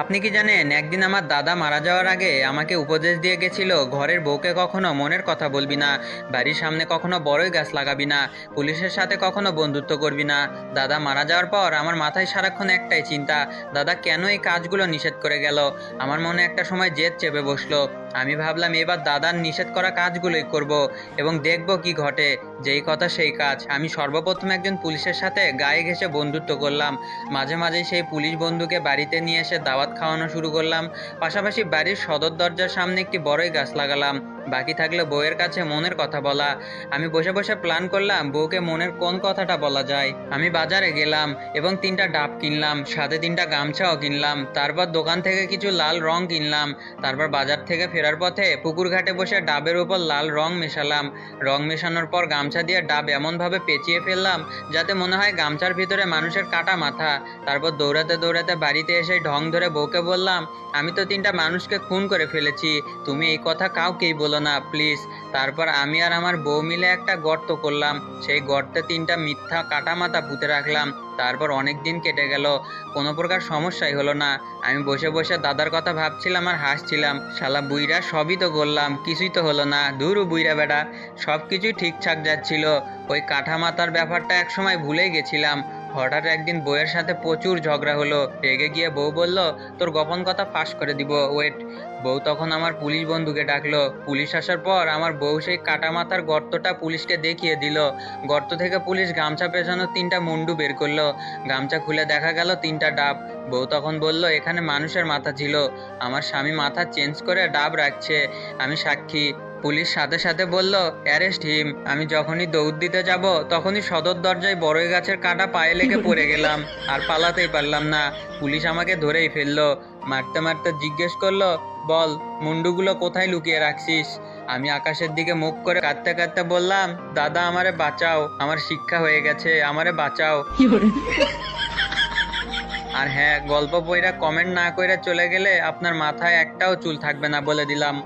আপনি কি জানেন, একদিন আমার দাদা মারা যাওয়ার আগে আমাকে উপদেশ দিয়ে গেছিল, ঘরের বউকে কখনো মনের কথা বলবি না, বাড়ির সামনে কখনো বড়ই গাছ লাগাবি না, পুলিশের সাথে কখনো বন্ধুত্ব করবি না। দাদা মারা যাওয়ার পর আমার মাথায় সারাক্ষণ একটাই চিন্তা, দাদা কেন এই কাজগুলো নিষেধ করে গেল? আমার মনে একটা সময় জেদ চেপে বসল আমি ভাবলাম এবার দাদার নিষেধ করা কাজগুলোই করব এবং দেখব কি ঘটে। যেই কথা সেই কাজ। আমি সর্বপ্রথম একজন পুলিশের সাথে গায়ে ঘেসে বন্ধুত্ব করলাম। মাঝে মাঝে সেই পুলিশ বন্ধুকে বাড়িতে নিয়ে এসে দাওয়াত খাওয়ানো শুরু করলাম। পাশাপাশি বাড়ির সদর দরজার সামনে একটি বড়ই গাছ লাগালাম। বাকি থাকলে বউয়ের কাছে মনের কথা বলা। আমি বসে বসে প্ল্যান করলাম বউকে মনের কোন কথাটা বলা যায়। আমি বাজারে গেলাম এবং তিনটা ডাব কিনলাম, সাথে তিনটা গামছাও কিনলাম, তারপর দোকান থেকে কিছু লাল রং কিনলাম, তারপর বাজার থেকে ফেরার পথে পুকুর ঘাটে বসে ডাবের উপর লাল রং মেশালাম। রং মেশানোর পর গামছা দিয়ে ডাব এমনভাবে পেঁচিয়ে ফেললাম যাতে মনে হয় গামছার ভিতরে মানুষের কাটা মাথা। তারপর দৌড়াতে দৌড়াতে বাড়িতে এসে ঢং ধরে বউকে বললাম, আমি তো তিনটা মানুষকে খুন করে ফেলেছি, তুমি এই কথা কাউকেই বলো না প্লিজ তারপর আমি আর আমার বউ মিলে একটা গর্ত করলাম। সেই গর্তে তিনটা মিথ্যা কাটা মাথা পুঁতে রাখলাম। তারপর অনেক দিন কেটে গেল। কোনো প্রকার সমস্যাই হলো না। আমি বসে বসে দাদার কথা ভাবছিলাম আর হাসছিলাম। শালা বুইরা সবই তো করলাম। কিছুই তো হলো না। ধুরু বুইরা বেটা। সব কিছুই ঠিকঠাক যাচ্ছিল। ওই কাঠা মাথার ব্যাপারটা একসময় ভুলেই গেছিলাম। হঠাৎ একদিন বউয়ের সাথে প্রচুর ঝগড়া হলো। রেগে গিয়ে বউ বলল, তোর গোপন কথা ফাঁস করে দিব, ওয়েট। বউ তখন আমার পুলিশ বন্ধুকে ডাকলো। পুলিশ আসার পর আমার বউ সেই কাটা মাথার গর্তটা পুলিশকে দেখিয়ে দিল। গর্ত থেকে পুলিশ গামছা পেছানো তিনটা মুন্ডু বের করল। গামছা খুলে দেখা গেল তিনটা ডাব। বউ তখন বলল, এখানে মানুষের মাথা ছিল। আমার স্বামী মাথা চেঞ্জ করে ডাব রাখছে। আমি সাক্ষী। পুলিশ সাথে সাথে বলল অ্যারেস্ট হিম আমি যখনই দৌড় দিতে যাব তখনই সদর দরজায় বড়ই গাছের কাঁটা পায়ে লেগে পড়ে গেলাম আর পালাতেই পারলাম না। পুলিশ আমাকে ধরেই ফেলল। মারতে মারতে জিজ্ঞেস করল বল মুন্ডুগুলো কোথায় লুকিয়ে রাখছিস? আমি আকাশের দিকে মুখ করে কাঁদতে কাঁদতে বললাম দাদা আমারে বাঁচাও আমার শিক্ষা হয়ে গেছে আমারে বাঁচাও। আর হ্যাঁ গল্প বইরা কমেন্ট না কইরা চলে গেলে আপনার মাথায় একটাও চুল থাকবে না বলে দিলাম।